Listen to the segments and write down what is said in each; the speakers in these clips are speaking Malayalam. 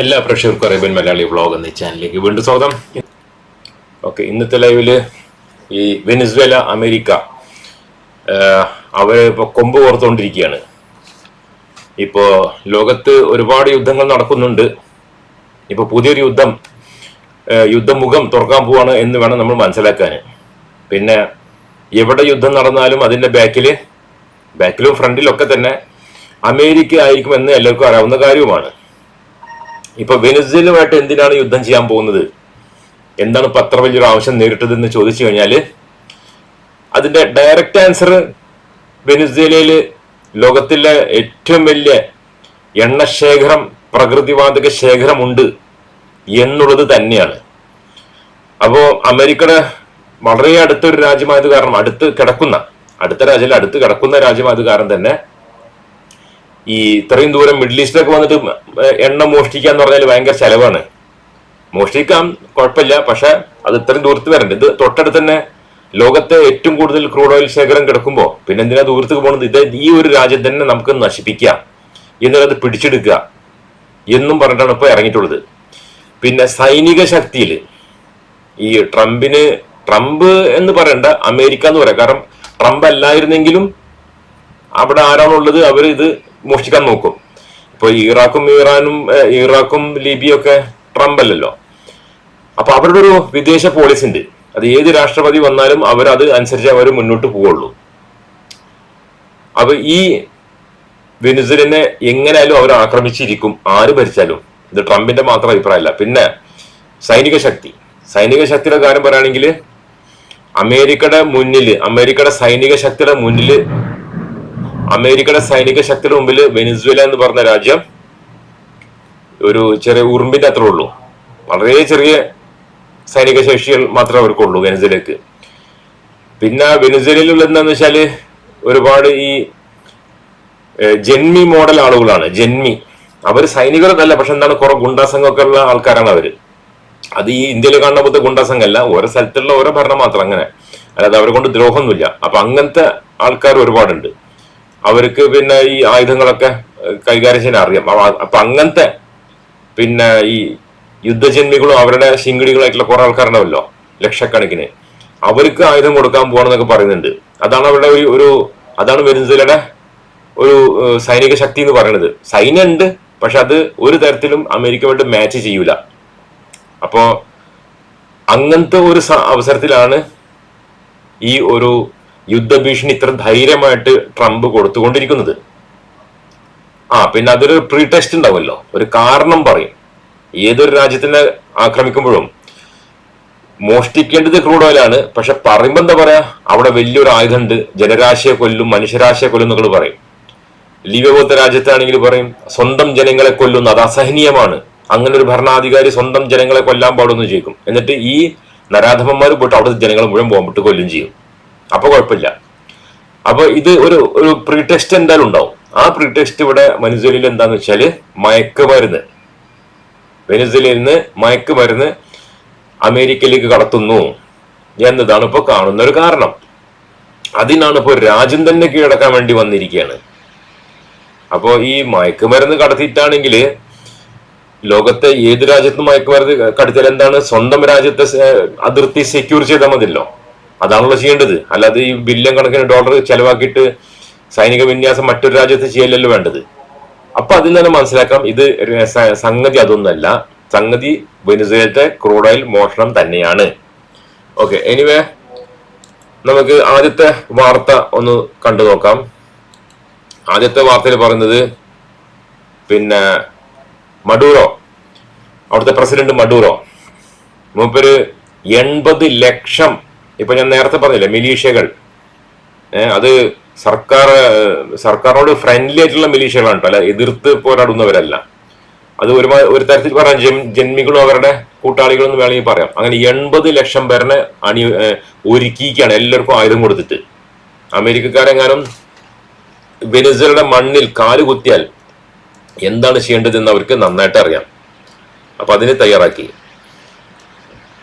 എല്ലാ പ്രേക്ഷകർക്കും അറേബ്യൻ മലയാളി വ്ളോഗ് എന്ന ചാനലിലേക്ക് വീണ്ടും സ്വാഗതം. ഓക്കെ ഇന്നത്തെ ലൈവിൽ ഈ വെനിസ്വേല അമേരിക്ക അവരെ ഇപ്പോൾ കൊമ്പ് കോർത്തുകൊണ്ടിരിക്കുകയാണ് ഇപ്പോൾ ലോകത്ത് ഒരുപാട് യുദ്ധങ്ങൾ നടക്കുന്നുണ്ട്. ഇപ്പോൾ പുതിയൊരു യുദ്ധം യുദ്ധമുഖം തുറക്കാൻ പോവാണ് എന്ന് വേണം നമ്മൾ മനസ്സിലാക്കാൻ പിന്നെ എവിടെ യുദ്ധം നടന്നാലും അതിന്റെ ബാക്കിൽ ബാക്കിലും ഫ്രണ്ടിലൊക്കെ തന്നെ അമേരിക്ക ആയിരിക്കുമെന്ന് എല്ലാവർക്കും അറിയാവുന്ന കാര്യവുമാണ്. ഇപ്പൊ വെനുസേലുമായിട്ട് എന്തിനാണ് യുദ്ധം ചെയ്യാൻ പോകുന്നത്? എന്താണ് ഇപ്പൊ അത്ര വലിയൊരു ആവശ്യം നേരിട്ടതെന്ന് ചോദിച്ചു കഴിഞ്ഞാൽ അതിന്റെ ഡയറക്റ്റ് ആൻസർ വെനുസേലയിൽ ലോകത്തിലെ ഏറ്റവും വലിയ എണ്ണശേഖരം പ്രകൃതിവാതക ശേഖരമുണ്ട് എന്നുള്ളത് തന്നെയാണ്. അപ്പോ അമേരിക്കയുടെ വളരെ അടുത്തൊരു രാജ്യമായത് കാരണം അടുത്ത് കിടക്കുന്ന അടുത്ത രാജ്യം അടുത്ത് കിടക്കുന്ന രാജ്യമായത് കാരണം തന്നെ ഈ ഇത്രയും ദൂരം മിഡിൽ ഈസ്റ്റിലൊക്കെ വന്നിട്ട് എണ്ണ മോഷ്ടിക്കുക എന്ന് പറഞ്ഞാൽ ഭയങ്കര ചെലവാണ്. മോഷ്ടിക്കാം കുഴപ്പമില്ല പക്ഷെ അത് ഇത്രയും ദൂരത്ത് വരണ്ട. ഇത് തൊട്ടടുത്ത് തന്നെ ലോകത്തെ ഏറ്റവും കൂടുതൽ ക്രൂഡ് ഓയിൽ ശേഖരം കിടക്കുമ്പോൾ പിന്നെ എന്തിനാ ദൂരത്തേക്ക് പോകുന്നത് ഇത് ഈ ഒരു രാജ്യം തന്നെ നമുക്ക് നശിപ്പിക്കാം എന്നുള്ളത് പിടിച്ചെടുക്കുക എന്നും പറഞ്ഞിട്ടാണ് ഇപ്പോൾ ഇറങ്ങിയിട്ടുള്ളത്. പിന്നെ സൈനിക ശക്തിയിൽ ഈ ട്രംപിന് ട്രംപ് എന്ന് പറയണ്ട അമേരിക്ക എന്ന് പറയാം. കാരണം ട്രംപ് അല്ലായിരുന്നെങ്കിലും അവിടെ ആരാണുള്ളത്? അവർ ഇത് മോഷ്ടിക്കാൻ നോക്കും. ഇപ്പൊ ഇറാഖും ഇറാനും ഇറാഖും ലിബിയും ഒക്കെ ട്രംപ് അല്ലല്ലോ അപ്പൊ അവരുടെ ഒരു വിദേശ പോളിസി ഉണ്ട് അത് ഏത് രാഷ്ട്രപതി വന്നാലും അവരത് അനുസരിച്ച് അവർ മുന്നോട്ട് പോവുള്ളൂ. അപ്പൊ ഈ വെനിസുലിനെ എങ്ങനെയാലും അവർ ആക്രമിച്ചിരിക്കും. ആര് ഭരിച്ചാലും. ഇത് ട്രംപിന്റെ മാത്രം അഭിപ്രായമല്ല. പിന്നെ സൈനിക ശക്തി. സൈനിക ശക്തിയുടെ കാര്യം പറയുകയാണെങ്കിൽ അമേരിക്കയുടെ മുന്നിൽ അമേരിക്കയുടെ സൈനിക ശക്തിയുടെ മുന്നിൽ അമേരിക്കയുടെ സൈനിക ശക്തിയുടെ മുമ്പിൽ വെനിസ്വേല എന്ന് പറഞ്ഞ രാജ്യം ഒരു ചെറിയ ഉറുമ്പിന്റെ അത്രേ ഉള്ളൂ. വളരെ ചെറിയ സൈനിക ശേഷികൾ മാത്രമേ അവർക്കുള്ളൂ വെനിസ്വേലക്ക് പിന്നെ വെനിസ്വേലയിലുള്ള എന്താന്ന് വെച്ചാൽ ഒരുപാട് ഈ ജന്മി മോഡൽ ആളുകളാണ്. ജന്മി. അവർ സൈനികരൊന്നല്ല പക്ഷെ എന്താണ് കുറെ ഗുണ്ടാസംഘമൊക്കെ ഉള്ള ആൾക്കാരാണ് അവർ. അത് ഈ ഇന്ത്യയിൽ കാണുന്ന പോലത്തെ ഗുണ്ടാസംഘമല്ല ഓരോ സ്ഥലത്തുള്ള ഓരോ ഭരണം മാത്രം അങ്ങനെ. അല്ലാതെ അവരെ കൊണ്ട് ദ്രോഹമൊന്നുമില്ല. അപ്പൊ അങ്ങനത്തെ ആൾക്കാർ ഒരുപാടുണ്ട്. അവർക്ക് പിന്നെ ഈ ആയുധങ്ങളൊക്കെ കൈകാര്യം ചെയ്യാൻ അറിയാം. അപ്പൊ- അങ്ങനത്തെ പിന്നെ ഈ യുദ്ധജന്മികളും അവരുടെ ശിങ്കിടികളായിട്ടുള്ള കുറെ ആൾക്കാരുണ്ടാവല്ലോ ലക്ഷക്കണക്കിന്. അവർക്ക് ആയുധം കൊടുക്കാൻ പോകണമെന്നൊക്കെ പറയുന്നുണ്ട്. അതാണ് അവരുടെ ഒരു ഒരു അതാണ് വെനിസുലയുടെ ഒരു സൈനിക ശക്തി എന്ന് പറയുന്നത്. സൈന്യം ഉണ്ട് പക്ഷെ അത് ഒരു തരത്തിലും അമേരിക്കയുമായിട്ട് മാച്ച് ചെയ്യൂല. അപ്പോ അങ്ങനത്തെ ഒരു അവസരത്തിലാണ് ഈ ഒരു യുദ്ധഭീഷണി ഇത്ര ധൈര്യമായിട്ട് ട്രംപ് കൊടുത്തുകൊണ്ടിരിക്കുന്നത്. ആ പിന്നെ അതൊരു പ്രീ ടെസ്റ്റ് ഉണ്ടാവുമല്ലോ. ഒരു കാരണം പറയും. ഏതൊരു രാജ്യത്തിനെ ആക്രമിക്കുമ്പോഴും മോഷ്ടിക്കേണ്ടത് ക്രൂഡ് ഓയിലാണ് പക്ഷെ പറയുമ്പോ എന്താ പറയാ? അവിടെ വലിയൊരു ആയുധമുണ്ട് ജനരാശിയെ കൊല്ലും മനുഷ്യരാശിയെ കൊല്ലും എന്നൊക്കെ പറയും. ലീബിയ പോലത്തെ രാജ്യത്താണെങ്കിൽ പറയും സ്വന്തം ജനങ്ങളെ കൊല്ലുന്നു അത് അസഹനീയമാണ്. അങ്ങനെ ഒരു ഭരണാധികാരി സ്വന്തം ജനങ്ങളെ കൊല്ലാൻ പാടുമെന്ന് ചോദിക്കും. എന്നിട്ട് ഈ നരാധമന്മാർ പോയിട്ട് അവിടുത്തെ ജനങ്ങളെ മുഴുവൻ ബോംബിട്ട് കൊല്ലും ചെയ്യും. അപ്പൊ കുഴപ്പമില്ല. അപ്പൊ ഇത് ഒരു ഒരു പ്രീ ടെസ്റ്റ് എന്തായാലും ഉണ്ടാവും. ആ പ്രീ ടെസ്റ്റ് ഇവിടെ വെനിസ്വേലയിൽ എന്താന്ന് വെച്ചാൽ മയക്കുമരുന്ന് വെനിസ്വേലയിൽ നിന്ന് മയക്കുമരുന്ന് അമേരിക്കയിലേക്ക് കടത്തുന്നു എന്നതാണ് ഇപ്പോൾ കാണുന്ന ഒരു കാരണം. അതിനാണ് ഇപ്പോൾ രാജ്യം തന്നെ കീഴടക്കാൻ വേണ്ടി വന്നിരിക്കുകയാണ്. അപ്പോൾ ഈ മയക്കുമരുന്ന് കടത്തിയിട്ടാണെങ്കിൽ ലോകത്തെ ഏത് രാജ്യത്തും മയക്കുമരുന്ന് കടത്തിയാൽ എന്താണ്? സ്വന്തം രാജ്യത്തെ അതിർത്തി സെക്യൂർ ചെയ്താൽ മതിയല്ലോ. അതാണല്ലോ ചെയ്യേണ്ടത്. അല്ലാതെ ഈ ബില്യൺ കണക്കിന് ഡോളർ ചെലവാക്കിയിട്ട് സൈനിക വിന്യാസം മറ്റൊരു രാജ്യത്ത് ചെയ്യലല്ലോ വേണ്ടത്. അപ്പൊ അതിൽ തന്നെ മനസ്സിലാക്കാം ഇത് സംഗതി അതൊന്നല്ല സംഗതി വെനിസുവേലത്തെ ക്രൂഡ് ഓയിൽ മോഷണം തന്നെയാണ്. ഓക്കെ എനിവേ നമുക്ക് ആദ്യത്തെ വാർത്ത ഒന്ന് കണ്ടു നോക്കാം. ആദ്യത്തെ വാർത്തയിൽ പറയുന്നത് പിന്നെ മഡൂറോ അവിടുത്തെ പ്രസിഡന്റ് മഡൂറോ. മൂപ്പര് എൺപത് ലക്ഷം ഇപ്പൊ ഞാൻ നേരത്തെ പറഞ്ഞില്ലേ മിലീഷ്യകൾ. അത് സർക്കാർ സർക്കാരിനോട് ഫ്രണ്ട്ലി ആയിട്ടുള്ള മിലീഷ്യകളാണ് കേട്ടോ. അല്ല എതിർത്ത് പോരാടുന്നവരല്ല. അത് ഒരു ഒരു തരത്തിൽ പറയാം ജന് ജന്മികളും അവരുടെ കൂട്ടാളികളും എന്ന് വേണമെങ്കിൽ പറയാം. അങ്ങനെ എൺപത് ലക്ഷം പേരനെ അണി ഒരുക്കിയിക്കാണ് എല്ലാവർക്കും ആയുധം കൊടുത്തിട്ട്. അമേരിക്കക്കാരെങ്ങാനും വെനിസലയുടെ മണ്ണിൽ കാൽ കുത്തിയാൽ എന്താണ് ചെയ്യേണ്ടതെന്ന് അവർക്ക് നന്നായിട്ട് അറിയാം. അപ്പൊ അതിന് തയ്യാറാക്കി.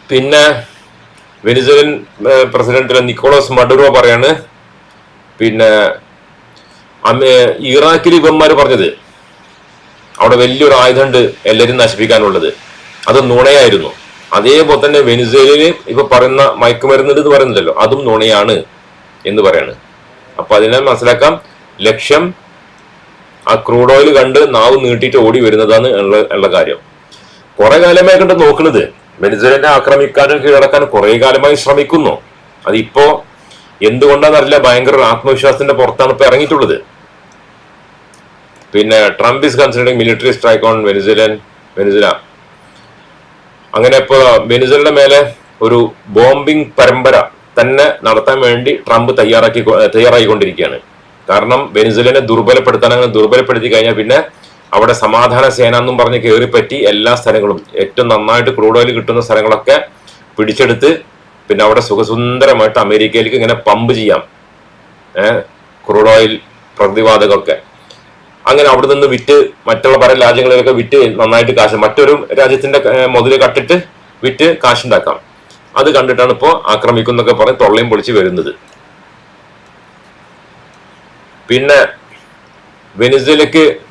പിന്നെ വെനിസുലൻ പ്രസിഡന്റ് നിക്കോളസ് മഡുറോ പറയാണ്. പിന്നെ ഇറാഖിൽ ഇവന്മാർ പറഞ്ഞത് അവിടെ വലിയൊരു ആയുധമുണ്ട് എല്ലാവരും നശിപ്പിക്കാനുള്ളത്. അത് നുണയായിരുന്നു. അതേപോലെ തന്നെ വെനിസേലയിൽ ഇപ്പൊ പറയുന്ന മയക്കുമരുന്ന് എന്ന് പറയുന്നില്ലല്ലോ അതും നുണയാണ് എന്ന് പറയാണ്. അപ്പൊ അതിനെ മനസ്സിലാക്കാം. ലക്ഷ്യം ആ ക്രൂഡ് ഓയിൽ കണ്ട് നാവ് നീട്ടിയിട്ട് ഓടി വരുന്നതാണ് ഉള്ള ഉള്ള കാര്യം. കുറെ കാലമായി കണ്ട് നോക്കുന്നത് വെനിസേലിനെ ആക്രമിക്കാനും കീഴടക്കാനും കുറെ കാലമായി ശ്രമിക്കുന്നു. അതിപ്പോ എന്തുകൊണ്ടാണെന്നറിയില്ല ഭയങ്കര ആത്മവിശ്വാസത്തിന്റെ പുറത്താണ് ഇപ്പൊ ഇറങ്ങിയിട്ടുള്ളത്. പിന്നെ Trump is considering military strike on Venezuelan Venezuela അങ്ങനെ ഇപ്പോ വെനിസുലയുടെ മേലെ ഒരു ബോംബിംഗ് പരമ്പര തന്നെ നടത്താൻ വേണ്ടി ട്രംപ് തയ്യാറാക്കി തയ്യാറായിക്കൊണ്ടിരിക്കുകയാണ്. കാരണം വെനിസുലനെ ദുർബലപ്പെടുത്താൻ അങ്ങനെ ദുർബലപ്പെടുത്തി കഴിഞ്ഞാൽ പിന്നെ അവിടെ സമാധാന സേന എന്നും പറഞ്ഞ് കയറിപ്പറ്റി എല്ലാ സ്ഥലങ്ങളും ഏറ്റവും നന്നായിട്ട് ക്രൂഡ് ഓയിൽ കിട്ടുന്ന സ്ഥലങ്ങളൊക്കെ പിടിച്ചെടുത്ത് പിന്നെ അവിടെ സുഖസുന്ദരമായിട്ട് അമേരിക്കയിലേക്ക് ഇങ്ങനെ പമ്പ് ചെയ്യാം. ക്രൂഡ് ഓയിൽ പ്രകൃതിവാതകമൊക്കെ അങ്ങനെ അവിടെ നിന്ന് വിറ്റ് മറ്റുള്ള പല രാജ്യങ്ങളിലൊക്കെ വിറ്റ് നന്നായിട്ട് കാശ് മറ്റൊരു രാജ്യത്തിന്റെ മുതൽ കട്ടിട്ട് വിറ്റ് കാശുണ്ടാക്കാം. അത് കണ്ടിട്ടാണ് ഇപ്പോൾ ആക്രമിക്കുന്നൊക്കെ പറഞ്ഞ് തൊള്ളയും പൊളിച്ച് വരുന്നത്. പിന്നെ വെനിസുലക്ക് ഏഹ്,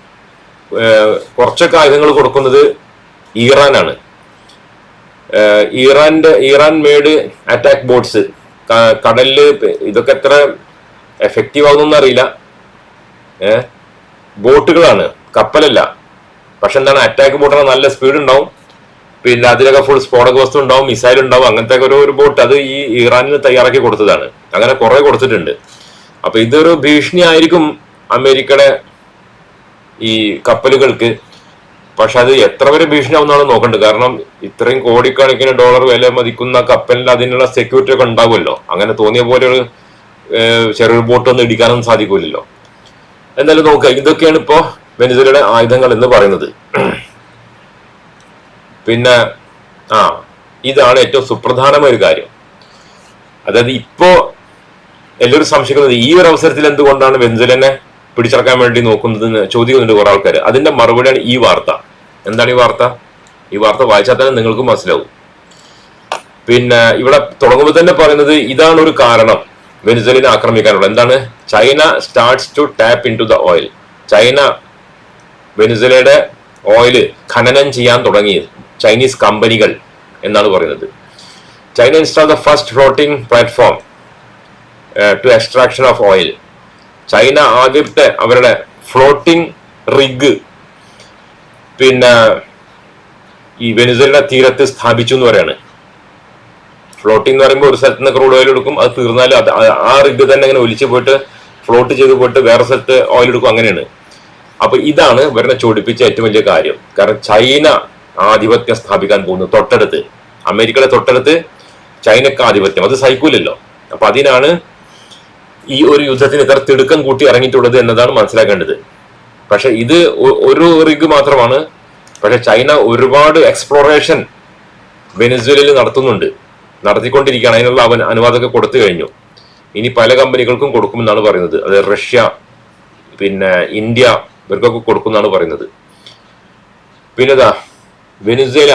കുറച്ചൊക്കെ ആയുധങ്ങൾ കൊടുക്കുന്നത് ഇറാനാണ്. ഇറാന്റെ ഇറാൻ മേഡ് അറ്റാക്ക് ബോട്ട്സ് കടലിൽ ഇതൊക്കെ എത്ര എഫക്റ്റീവ് ആവുന്നൊന്നും അറിയില്ല. ബോട്ടുകളാണ് കപ്പലല്ല. പക്ഷെ എന്താണ് അറ്റാക്ക് ബോട്ടാണ് നല്ല സ്പീഡ് ഉണ്ടാവും. പിന്നെ അതിലൊക്കെ ഫുൾ സ്ഫോടക വസ്തു ഉണ്ടാവും മിസൈൽ ഉണ്ടാവും അങ്ങനത്തെ ഒരു ഒരു ബോട്ട് അത് ഈ ഇറാനിന് തയ്യാറാക്കി കൊടുത്തതാണ്. അങ്ങനെ കുറെ കൊടുത്തിട്ടുണ്ട്. അപ്പൊ ഇതൊരു ഭീഷണി ആയിരിക്കും അമേരിക്കയുടെ ഈ കപ്പലുകൾക്ക്. പക്ഷെ അത് എത്ര വരെ ഭീഷണിയാവുന്നതാണ് നോക്കേണ്ടത് കാരണം ഇത്രയും കോടിക്കണക്കിന് ഡോളർ വില മതിക്കുന്ന കപ്പലിന് അതിനുള്ള സെക്യൂരിറ്റി ഒക്കെ ഉണ്ടാവുമല്ലോ. അങ്ങനെ തോന്നിയ പോലെ ഒരു ചെറിയൊരു ബോട്ട് ഒന്നും ഇടിക്കാനൊന്നും സാധിക്കില്ലല്ലോ എന്തായാലും നോക്കുക ഇതൊക്കെയാണ് ഇപ്പോ വെനിസുലയുടെ ആയുധങ്ങൾ എന്ന് പറയുന്നത്. പിന്നെ ആ ഇതാണ് ഏറ്റവും സുപ്രധാനമായ ഒരു കാര്യം. അതായത് ഇപ്പോ എല്ലാവരും സംശയിക്കുന്നത് ഈ ഒരു അവസരത്തിൽ എന്തുകൊണ്ടാണ് വെനിസുലനെ പിടിച്ചടക്കാൻ വേണ്ടി നോക്കുന്നത് എന്ന് ചോദിക്കുന്നുണ്ട് കുറെ ആൾക്കാർ അതിന്റെ മറുപടിയാണ് ഈ വാർത്ത. എന്താണ് ഈ വാർത്ത? ഈ വാർത്ത വായിച്ചാൽ തന്നെ നിങ്ങൾക്ക് മനസ്സിലാവും. പിന്നെ ഇവിടെ തുടങ്ങുമ്പോൾ തന്നെ പറയുന്നത് ഇതാണ് ഒരു കാരണം വെനിസ്വലിനെ ആക്രമിക്കാനുള്ള. എന്താണ്? China starts to tap into the oil oil China വെനിസ്വലയുടെ ഓയിൽ ഖനനം ചെയ്യാൻ തുടങ്ങിയത്. ചൈനീസ് കമ്പനികൾ എന്നാണ് പറയുന്നത്. China install the first floating platform to extraction of oil China ആദ്യത്തെ അവരുടെ ഫ്ലോട്ടിംഗ് റിഗ് പിന്നെ ഈ വെനിസുലയുടെ തീരത്ത് സ്ഥാപിച്ചു എന്ന് പറയാണ്. ഫ്ലോട്ടിംഗ് എന്ന് പറയുമ്പോൾ ഒരു സ്ഥലത്ത് നിന്ന് ക്രൂഡ് ഓയിൽ എടുക്കും അത് തീർന്നാൽ അത് ആ റിഗ് തന്നെ അങ്ങനെ ഒലിച്ചു പോയിട്ട് ഫ്ലോട്ട് ചെയ്ത് പോയിട്ട് വേറെ സ്ഥലത്ത് ഓയിൽ എടുക്കും അങ്ങനെയാണ്. അപ്പൊ ഇതാണ് ഇവരെ ചോടിപ്പിച്ച ഏറ്റവും വലിയ കാര്യം. കാരണം ചൈന ആധിപത്യം സ്ഥാപിക്കാൻ പോകുന്നു തൊട്ടടുത്ത്. അമേരിക്കയുടെ തൊട്ടടുത്ത് ചൈനക്ക് ആധിപത്യം. അത് സൈക്കൂലല്ലോ അപ്പൊ അതിനാണ് ഈ ഒരു യുദ്ധത്തിന് ഇത്ര തിടുക്കം കൂട്ടി ഇറങ്ങിയിട്ടുള്ളത് എന്നതാണ് മനസ്സിലാക്കേണ്ടത്. പക്ഷെ ഇത് ഒരു റിഗ് മാത്രമാണ്. പക്ഷെ ചൈന ഒരുപാട് എക്സ്പ്ലോറേഷൻ വെനസ്വേലയിൽ നടത്തുന്നുണ്ട്. നടത്തിക്കൊണ്ടിരിക്കുകയാണ്. അതിനുള്ള അവൻ അനുവാദമൊക്കെ കൊടുത്തു കഴിഞ്ഞു. ഇനി പല കമ്പനികൾക്കും കൊടുക്കുമെന്നാണ് പറയുന്നത്. അത് റഷ്യ പിന്നെ ഇന്ത്യ ഇവർക്കൊക്കെ കൊടുക്കുമെന്നാണ് പറയുന്നത്. പിന്നെതാ Venezuela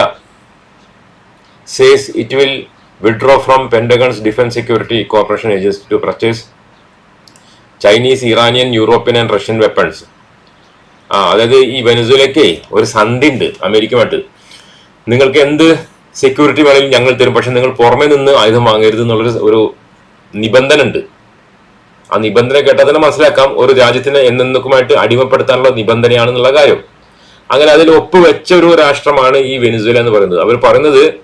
says it will withdraw from Pentagon's defence security corporation agency to purchase Chinese Iranian European and Russian weapons ആ അതായത് ഈ വെനസുലയ്ക്ക് ഒരു സന്ധി ഉണ്ട് അമേരിക്കയുമായിട്ട്. നിങ്ങൾക്ക് എന്ത് സെക്യൂരിറ്റി വേണമെങ്കിലും ഞങ്ങൾ തരും. പക്ഷെ നിങ്ങൾ പുറമേ നിന്ന് ആയുധം വാങ്ങരുത് എന്നുള്ളൊരു ഒരു നിബന്ധന ഉണ്ട് ആ നിബന്ധന കേട്ടാൽ തന്നെ മനസ്സിലാക്കാം. ഒരു രാജ്യത്തിന് എന്നേക്കുമായിട്ട് അടിമപ്പെടുത്താനുള്ള നിബന്ധനയാണെന്നുള്ള കാര്യം. അങ്ങനെ അതിൽ ഒപ്പുവെച്ച ഒരു രാഷ്ട്രമാണ് ഈ വെനിസുല എന്ന് പറയുന്നത്. അവർ പറയുന്നത്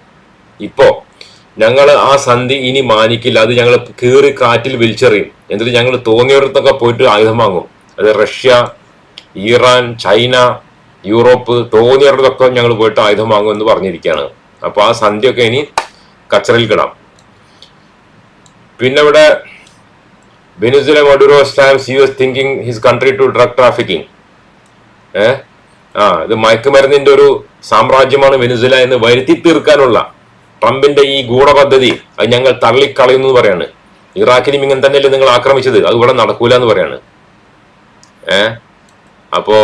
ഇപ്പോ ഞങ്ങൾ ആ സന്ധി ഇനി മാനിക്കില്ല. അത് ഞങ്ങൾ കീറി കാറ്റിൽ വലിച്ചെറിയും എന്നിട്ട് ഞങ്ങൾ തോന്നിയവരത്തൊക്കെ പോയിട്ട് ആയുധം വാങ്ങും. അത് റഷ്യ ഇറാൻ ചൈന യൂറോപ്പ് തോന്നിയവരത്തൊക്കെ ഞങ്ങൾ പോയിട്ട് ആയുധം വാങ്ങും എന്ന് പറഞ്ഞിരിക്കുകയാണ്. അപ്പൊ ആ സന്ധിയൊക്കെ ഇനി കച്ചറിൽ കിടാം. പിന്നെ ഇവിടെ Venezuela Maduro slams U S thinking his country to drug trafficking ഏഹ് ആ ഇത് മയക്കുമരുന്നിന്റെ ഒരു സാമ്രാജ്യമാണ് വെനിസുല എന്ന് വരുത്തി തീർക്കാനുള്ള ട്രംപിന്റെ ഈ ഗൂഢപദ്ധതി അത് ഞങ്ങൾ തള്ളിക്കളയുന്നു എന്ന് പറയാണ്. ഇറാഖിനും ഇങ്ങനെ തന്നെയല്ലേ നിങ്ങൾ ആക്രമിച്ചത്? അത് ഇവിടെ നടക്കൂല എന്ന് പറയാണ്. ഏ? അപ്പോ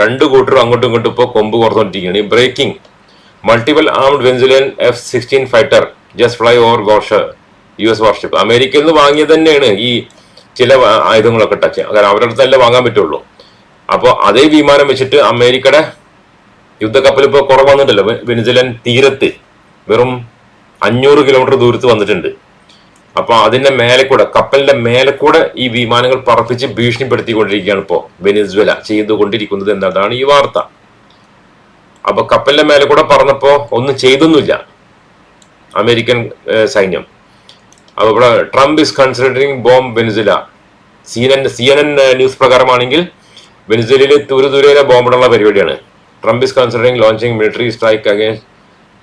രണ്ട് കൂട്ടരും അങ്ങോട്ടും ഇങ്ങോട്ടും ഇപ്പോൾ കൊമ്പ് കുറച്ചുകൊണ്ടിരിക്കുകയാണ് ഈ breaking. Multiple armed Venezuelan F sixteen fighter just fly over ഗോഷ U S warship. അമേരിക്കയിൽ നിന്ന് വാങ്ങിയത് തന്നെയാണ് ഈ ചില ആയുധങ്ങളൊക്കെ ടച്ച് കാരണം അവരുടെ അടുത്തല്ലേ വാങ്ങാൻ പറ്റുള്ളൂ. അപ്പോൾ അതേ വിമാനം വെച്ചിട്ട് അമേരിക്കയുടെ യുദ്ധക്കപ്പൽ ഇപ്പോൾ കുറവ് വന്നിട്ടല്ലോ വെനിസുലൻ തീരത്ത്. വെറും അഞ്ഞൂറ് കിലോമീറ്റർ ദൂരത്ത് വന്നിട്ടുണ്ട്. അപ്പൊ അതിന്റെ മേലെ കൂടെ കപ്പലിന്റെ മേലെ കൂടെ ഈ വിമാനങ്ങൾ പറപ്പിച്ച് ഭീഷണിപ്പെടുത്തിക്കൊണ്ടിരിക്കുകയാണ് ഇപ്പോ വെനിസ്വല ചെയ്തുകൊണ്ടിരിക്കുന്നത് എന്നതാണ് ഈ വാർത്ത. അപ്പൊ കപ്പലിന്റെ മേലെ കൂടെ പറഞ്ഞപ്പോ ഒന്നും ചെയ്തൊന്നുമില്ല അമേരിക്കൻ സൈന്യം. അപ്പൊ ഇവിടെ Trump is considering bomb Venezuela. C N C N N news പ്രകാരമാണെങ്കിൽ വെനിസ്വലയിലെ ദൂരെ ബോംബിടുള്ള പരിപാടിയാണ്. Trump is considering launching military strike against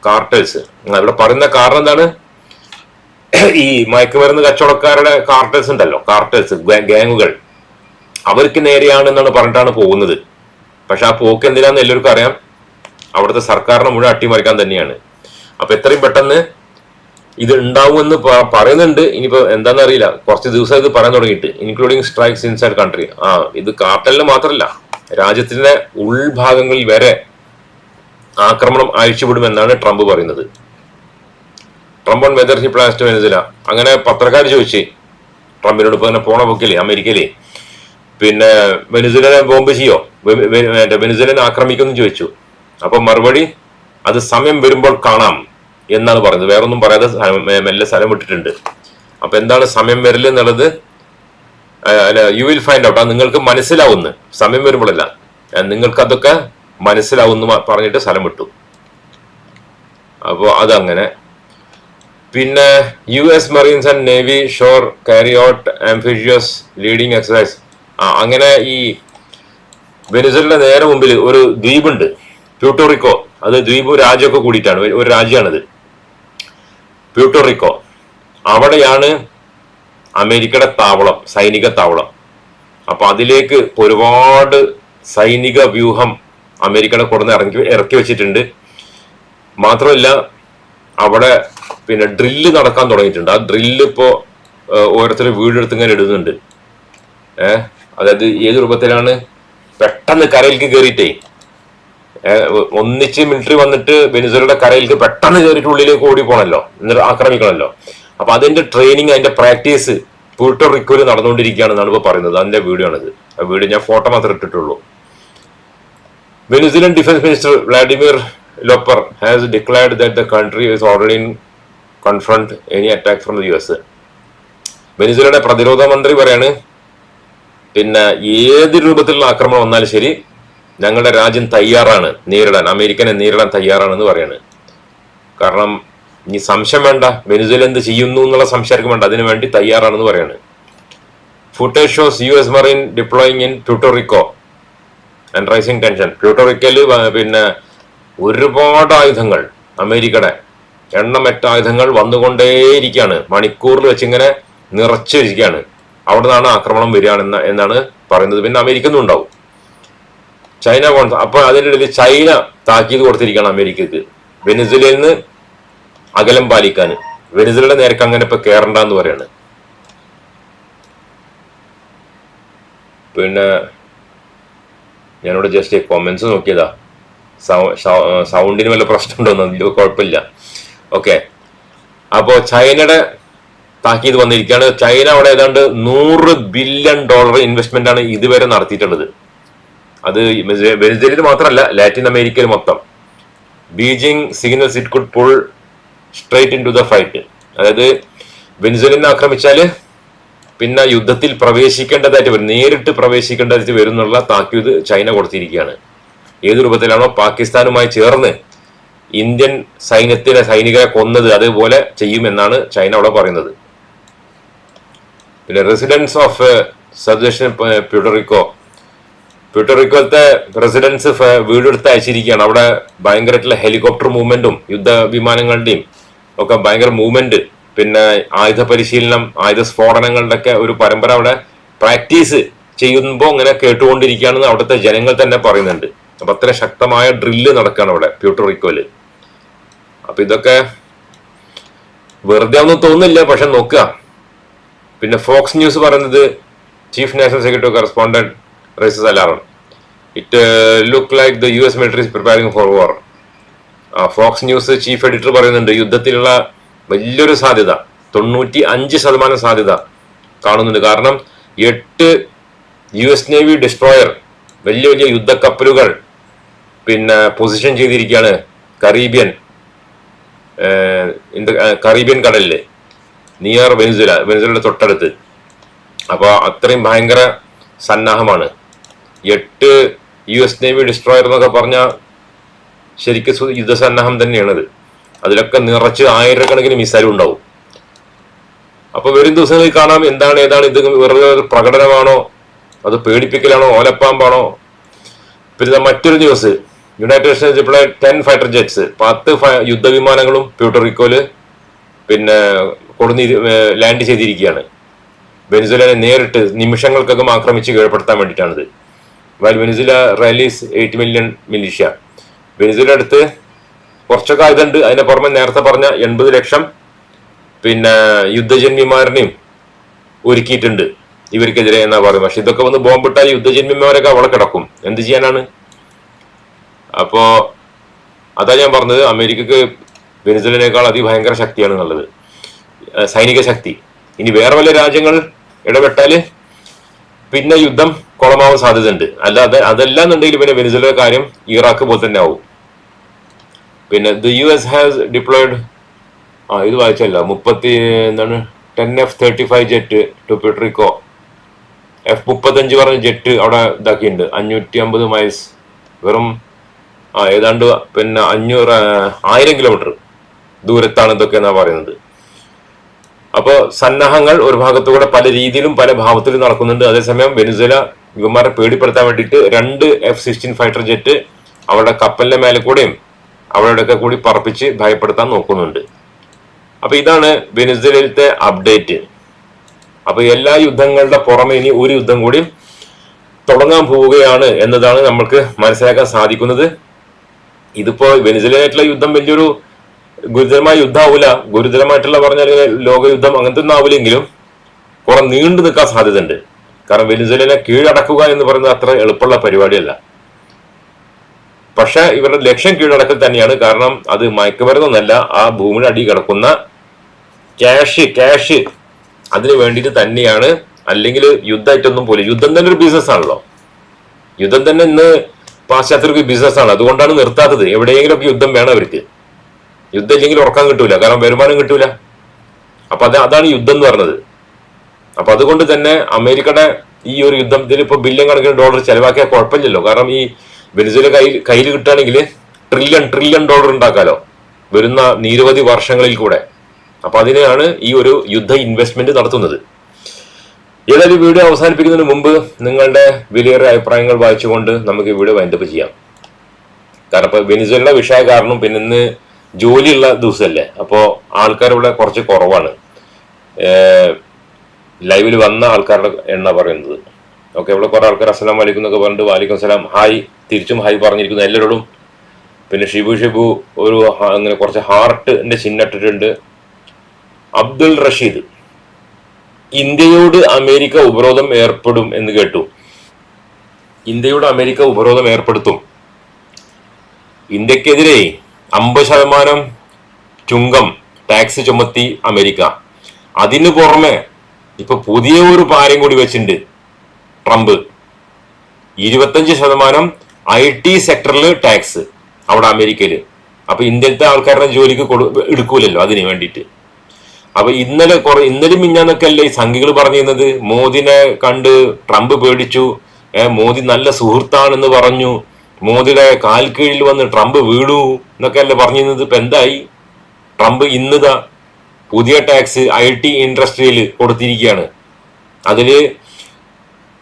cartels ഇവിടെ പറയുന്ന കാരണം എന്താണ്? ഈ മയക്കുമരുന്ന് കച്ചവടക്കാരുടെ കാർട്ടേഴ്സ് ഉണ്ടല്ലോ. കാർട്ടേഴ്സ് ഗാങ്ങുകൾ. അവർക്ക് നേരെയാണ് എന്നാണ് പറഞ്ഞിട്ടാണ് പോകുന്നത്. പക്ഷെ ആ പോക്ക് എന്തിനാന്ന് എല്ലാവർക്കും അറിയാം. അവിടുത്തെ സർക്കാരിനെ മുഴുവൻ അട്ടിമറിക്കാൻ തന്നെയാണ്. അപ്പൊ എത്രയും പെട്ടെന്ന് ഇത് ഉണ്ടാവുമെന്ന് പറയുന്നുണ്ട്. ഇനിയിപ്പോ എന്താണെന്ന് അറിയില്ല. കുറച്ച് ദിവസം ഇത് പറയാൻ തുടങ്ങിയിട്ട്. ഇൻക്ലൂഡിങ് സ്ട്രൈക്സ് ഇൻസൈഡ് കൺട്രി ആ ഇത് കാർട്ടലിന് മാത്രമല്ല രാജ്യത്തിന്റെ ഉൾഭാഗങ്ങളിൽ വരെ ആക്രമണം അഴിച്ചുവിടുമെന്നാണ് ട്രംപ് പറയുന്നത്. Trump on whether he plans അങ്ങനെ പത്രക്കാർ ചോദിച്ചു ട്രംപിനോട് ഇപ്പൊ തന്നെ പോണ പൊക്കില്ലേ അമേരിക്കയിലെ? പിന്നെ വെനുസുലനെ ബോംബ് ചെയ്യോ? മറ്റേ ആക്രമിക്കുമെന്ന് ചോദിച്ചു. അപ്പൊ മറുപടി അത് സമയം വരുമ്പോൾ കാണാം എന്നാണ് പറയുന്നത്. വേറൊന്നും പറയാതെ മെല്ലെ സ്ഥലം വിട്ടിട്ടുണ്ട്. അപ്പൊ എന്താണ് സമയം വരൽ എന്നുള്ളത്? യു വിൽ ഫൈൻഡ് ഔട്ട് നിങ്ങൾക്ക് മനസ്സിലാവുന്നു. സമയം വരുമ്പോഴല്ല. നിങ്ങൾക്ക് അതൊക്കെ മനസ്സിലാവുന്നു പറഞ്ഞിട്ട് സ്ഥലം വിട്ടു. അപ്പോൾ അതങ്ങനെ. പിന്നെ U S Marines and Navy shore carry out amphibious leading exercise ആ അങ്ങനെ ഈ വെനിസലിന്റെ നേരെ മുമ്പിൽ ഒരു ദ്വീപുണ്ട്. പ്യൂട്ടോറിക്കോ അത് ദ്വീപ് രാജ്യമൊക്കെ കൂടിയിട്ടാണ്. ഒരു രാജ്യമാണത്. പ്യൂട്ടോറിക്കോ അവിടെയാണ് അമേരിക്കയുടെ താവളം സൈനിക താവളം. അപ്പൊ അതിലേക്ക് ഒരുപാട് സൈനിക വ്യൂഹം അമേരിക്കയുടെ കൊടുന്ന് ഇറങ്ങി ഇറക്കി വെച്ചിട്ടുണ്ട്. മാത്രമല്ല അവിടെ പിന്നെ ഡ്രില്ല് നടക്കാൻ തുടങ്ങിയിട്ടുണ്ട്. ആ ഡ്രില്ല് ഇപ്പോൾ ഓരോരുത്തർ വീടെടുത്ത് ഇങ്ങനെ ഇടുന്നുണ്ട്. ഏഹ് അതായത് ഏത് രൂപത്തിലാണ്? പെട്ടെന്ന് കരയിലേക്ക് കയറിയിട്ടേ ഒന്നിച്ച് മിലിറ്ററി വന്നിട്ട് വെനിസുലയുടെ കരയിലേക്ക് പെട്ടെന്ന് കയറിയിട്ട് ഉള്ളിലേക്ക് ഓടി പോകണല്ലോ എന്നിട്ട് ആക്രമിക്കണമല്ലോ അപ്പൊ അതിന്റെ ട്രെയിനിങ് അതിന്റെ പ്രാക്ടീസ് പൂട്ടോ റിക്കോയിൽ നടന്നുകൊണ്ടിരിക്കുകയാണെന്നാണ് ഇപ്പൊ പറയുന്നത്. അതിന്റെ വീഡിയോ ആണിത്. ആ വീഡിയോ ഞാൻ ഫോട്ടോ മാത്രമേ ഇട്ടിട്ടുള്ളൂ. Venezuelan defence minister Vladimir Lopez has declared that the country is already in confront any attack from the U S വെനിസുലയുടെ പ്രതിരോധ മന്ത്രി പറയാണ് പിന്നെ ഏത് രൂപത്തിലുള്ള ആക്രമണം വന്നാലും ശരി ഞങ്ങളുടെ രാജ്യം തയ്യാറാണ് നേരിടാൻ അമേരിക്കനെ നേരിടാൻ തയ്യാറാണെന്ന് പറയാണ്. കാരണം ഇനി സംശയം വേണ്ട വെനിസുല എന്ത് ചെയ്യുന്നു എന്നുള്ള സംശയം വേണ്ട അതിനു വേണ്ടി തയ്യാറാണെന്ന് പറയാണ്. Footage shows U S marine deploying in Puerto Rico and rising tension പ്യൂട്ടോറിക്കൽ പിന്നെ ഒരുപാട് ആയുധങ്ങൾ അമേരിക്കയുടെ എണ്ണമറ്റ ആയുധങ്ങൾ വന്നുകൊണ്ടേയിരിക്കുകയാണ്. മണിക്കൂറിൽ വെച്ചിങ്ങനെ നിറച്ചിരിക്കുകയാണ്. അവിടെ നിന്നാണ് ആക്രമണം വരികയാണെന്ന എന്നാണ് പറയുന്നത്. പിന്നെ അമേരിക്കന്നും ഉണ്ടാവും. ചൈന കോൺസ് അപ്പൊ അതിന്റെ ഇടയിൽ ചൈന താക്കീത് കൊടുത്തിരിക്കുകയാണ് അമേരിക്കക്ക് വെനിസുലയിൽ നിന്ന് അകലം പാലിക്കാൻ. വെനിസുലയുടെ നേരക്ക് അങ്ങനെ ഇപ്പൊ കയറണ്ടെന്ന് പറയാണ്. പിന്നെ ഞാനിവിടെ ജസ്റ്റ് കോമെന്റ്സ് നോക്കിയതാ. സൗണ്ടിന് വല്ല പ്രശ്നമുണ്ടോന്ന് അതിൽ കുഴപ്പമില്ല. ഓക്കെ അപ്പോ ചൈനയുടെ താക്കീത് വന്നിരിക്കുകയാണ്. ചൈന അവിടെ ഏതാണ്ട് നൂറ് ബില്യൺ ഡോളർ ഇൻവെസ്റ്റ്മെന്റ് ആണ് ഇതുവരെ നടത്തിയിട്ടുള്ളത്. അത് വെനിസുലയിൽ മാത്രമല്ല ലാറ്റിൻ അമേരിക്കയിൽ മൊത്തം. Beijing signals it could pull straight into the fight fight അതായത് വെനിസുലിനെ ആക്രമിച്ചാൽ പിന്നെ യുദ്ധത്തിൽ പ്രവേശിക്കേണ്ടതായിട്ട് വരും നേരിട്ട് പ്രവേശിക്കേണ്ടതായിട്ട് വരും എന്നുള്ള താക്കീത് ചൈന കൊടുത്തിരിക്കുകയാണ്. ഏത് രൂപത്തിലാണോ പാകിസ്ഥാനുമായി ചേർന്ന് ഇന്ത്യൻ സൈന്യത്തിലെ സൈനികരെ കൊന്നത് അതുപോലെ ചെയ്യുമെന്നാണ് ചൈന അവിടെ പറയുന്നത്. പിന്നെ റെസിഡൻസ് ഓഫ് സജഷൻ പ്യൂട്ടറിക്കോ പ്യൂട്ടറിക്കോത്തെ റെസിഡൻസ് വീടെടുത്ത് അയച്ചിരിക്കുകയാണ്. അവിടെ ഭയങ്കരമായിട്ടുള്ള ഹെലികോപ്റ്റർ മൂവ്മെന്റും യുദ്ധ വിമാനങ്ങളുടെയും ഒക്കെ ഭയങ്കര മൂവ്മെന്റ് പിന്നെ ആയുധ പരിശീലനം ആയുധ സ്ഫോടനങ്ങളുടെ ഒക്കെ ഒരു പരമ്പര അവിടെ പ്രാക്ടീസ് ചെയ്യുമ്പോൾ ഇങ്ങനെ കേട്ടുകൊണ്ടിരിക്കുകയാണെന്ന് അവിടുത്തെ ജനങ്ങൾ തന്നെ പറയുന്നുണ്ട്. അപ്പൊ അത്ര ശക്തമായ ഡ്രില്ല് നടക്കുകയാണ് അവിടെ പ്യൂട്ടറിക്കോയിൽ അപ്പൊ ഇതൊക്കെ വെറുതെ ഒന്നും തോന്നില്ല പക്ഷെ നോക്കുക. പിന്നെ ഫോക്സ് ന്യൂസ് പറയുന്നത് chief national secretary correspondent raises alarm it look like the U S military preparing for war Fox News chief editor പറയുന്നുണ്ട് യുദ്ധത്തിലുള്ള വലിയൊരു സാധ്യത. തൊണ്ണൂറ്റി അഞ്ച് ശതമാനം സാധ്യത കാണുന്നുണ്ട്. കാരണം എട്ട് യു എസ് നേവി ഡിസ്ട്രോയർ വലിയ വലിയ യുദ്ധക്കപ്പലുകൾ പിന്നെ പൊസിഷൻ ചെയ്തിരിക്കുകയാണ് കറീബിയൻ കറീബിയൻ കടലിൽ നിയർ വെനിസുല വെനിസുലയുടെ തൊട്ടടുത്ത്. അപ്പോൾ അത്രയും ഭയങ്കര സന്നാഹമാണ്. എട്ട് യു എസ് നേവി ഡിസ്ട്രോയർ എന്നൊക്കെ പറഞ്ഞാൽ ശരിക്കും യുദ്ധസന്നാഹം തന്നെയാണത്. അതിലൊക്കെ നിറച്ച് ആയിരക്കണക്കിന് മിസൈലും ഉണ്ടാവും. അപ്പൊ വരും ദിവസങ്ങളിൽ കാണാം എന്താണ് ഏതാണ് ഇത് വെറുതെ പ്രകടനമാണോ അത് പേടിപ്പിക്കലാണോ ഓലപ്പാമ്പാണോ? പിന്നെ മറ്റൊരു ന്യൂസ് യുണൈറ്റഡ് സ്റ്റേറ്റ്സ് ഇപ്പോൾ ടെൻ ഫൈറ്റർ ജെറ്റ്സ് പത്ത് യുദ്ധവിമാനങ്ങളും പ്യൂട്ടറിക്കോൽ പിന്നെ കൊടുന്നി ലാൻഡ് ചെയ്തിരിക്കുകയാണ്. വെനിസുലനെ നേരിട്ട് നിമിഷങ്ങൾക്കകം ആക്രമിച്ച് കീഴ്പ്പെടുത്താൻ വേണ്ടിയിട്ടാണിത്. Venezuela rallies eight million militia Venezuela അടുത്ത് കുറച്ചൊക്കെ ആയുധമുണ്ട് അതിന്റെ പുറമെ നേരത്തെ പറഞ്ഞ എൺപത് ലക്ഷം. പിന്നെ യുദ്ധജന്മിമാരനെയും ഒരുക്കിയിട്ടുണ്ട്. ഇവർക്കെതിരെ എന്നാ പറയുന്നത്? പക്ഷെ ഇതൊക്കെ വന്ന് ബോംബിട്ടാൽ യുദ്ധജന്മിമാരൊക്കെ അവിടെ കിടക്കും. എന്ത് ചെയ്യാനാണ്? അപ്പോ അതാ ഞാൻ പറഞ്ഞത്. അമേരിക്കക്ക് വെനിസലിനേക്കാൾ അതിഭയങ്കര ശക്തിയാണ് എന്നുള്ളത് സൈനിക ശക്തി. ഇനി വേറെ വല്ല രാജ്യങ്ങൾ ഇടപെട്ടാൽ പിന്നെ യുദ്ധം കുളമാവാൻ സാധ്യതയുണ്ട്. അല്ലാതെ അതല്ല എന്നുണ്ടെങ്കിൽ പിന്നെ വെനിസുല കാര്യം ഇറാഖ് പോലെ തന്നെ ആവും. പിന്നെ the U S has deployed ആ ഇത് വായിച്ചല്ല മുപ്പത്തി എന്താണ് ten F thirty five jet to പ്യൂട്ടറിക്കോ F മുപ്പത്തഞ്ച് പറഞ്ഞ ജെറ്റ് അവിടെ ഇതാക്കിയിട്ടുണ്ട്. അഞ്ഞൂറ്റി അമ്പത് മൈൽസ് വെറും ആ ഏതാണ്ട് പിന്നെ അഞ്ഞൂറ് ആയിരം കിലോമീറ്റർ ദൂരത്താണ് ഇതൊക്കെ എന്നാ പറയുന്നത്. അപ്പോൾ സന്നാഹങ്ങൾ ഒരു ഭാഗത്തുകൂടെ പല രീതിയിലും പല ഭാവത്തിലും നടക്കുന്നുണ്ട്. അതേസമയം വെനിസുല ഇവന്മാരെ പേടിപ്പെടുത്താൻ വേണ്ടിയിട്ട് രണ്ട് എഫ് സിക്സ്റ്റീൻ ഫൈറ്റർ ജെറ്റ് അവരുടെ കപ്പലിന്റെ മേലെ കൂടെയും അവരുടെയൊക്കെ കൂടി പറപ്പിച്ച് ഭയപ്പെടുത്താൻ നോക്കുന്നുണ്ട്. അപ്പൊ ഇതാണ് വെനിസ്വലയിലത്തെ അപ്ഡേറ്റ്. അപ്പൊ എല്ലാ യുദ്ധങ്ങളുടെ പുറമെ ഇനി ഒരു യുദ്ധം കൂടി തുടങ്ങാൻ പോവുകയാണ് എന്നതാണ് നമ്മൾക്ക് മനസ്സിലാക്കാൻ സാധിക്കുന്നത്. ഇതിപ്പോ വെനിസ്വലയായിട്ടുള്ള യുദ്ധം വലിയൊരു ഗുരുതരമായ യുദ്ധമാവില്ല ഗുരുതരമായിട്ടുള്ള പറഞ്ഞാൽ ലോകയുദ്ധം അങ്ങനത്തെ ഒന്നും ആവില്ലെങ്കിലും കുറെ നീണ്ടു നിൽക്കാൻ സാധ്യതയുണ്ട്. കാരണം വെനിസുലനെ കീഴടക്കുക എന്ന് പറയുന്നത് അത്ര എളുപ്പമുള്ള പരിപാടിയല്ല. പക്ഷെ ഇവരുടെ ലക്ഷ്യം കീഴടക്കൽ തന്നെയാണ്. കാരണം അത് മയക്കുമരുന്നൊന്നല്ല ആ ഭൂമിയുടെ അടി കിടക്കുന്ന ക്യാഷ് ക്യാഷ് അതിന് വേണ്ടിയിട്ട് തന്നെയാണ്. അല്ലെങ്കിൽ യുദ്ധമായിട്ടൊന്നും പോലും. യുദ്ധം തന്നെ ഒരു ബിസിനസ് ആണല്ലോ. യുദ്ധം തന്നെ ഇന്ന് പാശ്ചാത്യർക്ക് ബിസിനസ് ആണ്. അതുകൊണ്ടാണ് നിർത്താത്തത്. എവിടെയെങ്കിലുമൊക്കെ യുദ്ധം വേണം അവർക്ക്. യുദ്ധം ഇല്ലെങ്കിൽ ഉറക്കാൻ കിട്ടൂല. കാരണം വരുമാനം കിട്ടൂല. അപ്പൊ അത് അതാണ് യുദ്ധം എന്ന് പറഞ്ഞത്. അപ്പൊ അതുകൊണ്ട് തന്നെ അമേരിക്കയുടെ ഈ ഒരു യുദ്ധത്തിൽ ഇപ്പൊ ബില്യൺ കണക്കിന് ഡോളർ ചെലവാക്കിയാൽ കുഴപ്പമില്ലല്ലോ. കാരണം ഈ വെനിസുല കയ്യിൽ കയ്യിൽ കിട്ടുകയാണെങ്കിൽ ട്രില്യൺ ട്രില്യൺ ഡോളർ ഉണ്ടാക്കാലോ. വരുന്ന നിരവധി വർഷങ്ങളിൽ കൂടെ. അപ്പൊ അതിനെയാണ് ഈ ഒരു യുദ്ധ ഇൻവെസ്റ്റ്മെന്റ് നടത്തുന്നത്. ഏതായാലും വീഡിയോ അവസാനിപ്പിക്കുന്നതിന് മുമ്പ് നിങ്ങളുടെ വിലയേറിയ അഭിപ്രായങ്ങൾ വായിച്ചുകൊണ്ട് നമുക്ക് ഈ വീഡിയോ വൈൻഡപ്പ് ചെയ്യാം. കാരണം ഇപ്പൊ വെനിസുലയുടെ വിഷയ കാരണം പിന്നെ ഇന്ന് ജോലിയുള്ള ദിവസമല്ലേ അപ്പോൾ ആൾക്കാർ ഇവിടെ കുറച്ച് കുറവാണ്. ലൈവിൽ വന്ന ആൾക്കാരുടെ എണ്ണ പറയുന്നത്. ഓക്കെ ഇവിടെ കുറെ ആൾക്കാർ അസ്സലാം വലൈക്കും എന്നൊക്കെ പറഞ്ഞിട്ട് വാലിക്കും അസ്സലാം ഹായ് തിരിച്ചും ഹായ് പറഞ്ഞിരിക്കുന്നു എല്ലാവരോടും പിന്നെ ഷിബു ഷിബു ഒരു അങ്ങനെ കുറച്ച് ഹാർട്ടിന്റെ ചിഹ്നം ഇട്ടിട്ടുണ്ട്. അബ്ദുൾ റഷീദ് ഇന്ത്യയോട് അമേരിക്ക ഉപരോധം ഏർപ്പെടും എന്ന് കേട്ടു. ഇന്ത്യയോട് അമേരിക്ക ഉപരോധം ഏർപ്പെടുത്തും. ഇന്ത്യക്കെതിരെ അമ്പത് ശതമാനം ചുങ്കം ടാക്സ് ചുമത്തി അമേരിക്ക. അതിനു പുറമെ ഇപ്പൊ പുതിയ ഒരു പാരം കൂടി വെച്ചിട്ടുണ്ട്. ട്രംപ്. ഇരുപത്തഞ്ച് ശതമാനം ഐ ടി സെക്ടറിൽ ടാക്സ് അവിടെ അമേരിക്കയിൽ. അപ്പൊ ഇന്ത്യത്തെ ആൾക്കാരുടെ ജോലിക്ക് കൊടു എടുക്കൂലല്ലോ അതിന് വേണ്ടിയിട്ട്. അപ്പൊ ഇന്നലെ കുറെ ഇന്നലെ മിഞ്ഞാന്നൊക്കെ അല്ലേ ഈ സംഘികൾ പറഞ്ഞിരുന്നത്? മോദിനെ കണ്ട് ട്രംപ് പേടിച്ചു. മോദി നല്ല സുഹൃത്താണെന്ന് പറഞ്ഞു. മോദിയുടെ കാൽ കീഴിൽ വന്ന് ട്രംപ് വീണു എന്നൊക്കെ അല്ലേ പറഞ്ഞിരുന്നത്? ഇപ്പൊ എന്തായി? ട്രംപ് ഇന്നതാ പുതിയ ടാക്സ് ഐ ടി ഇൻഡസ്ട്രിയിൽ കൊടുത്തിരിക്കുകയാണ്. അതിൽ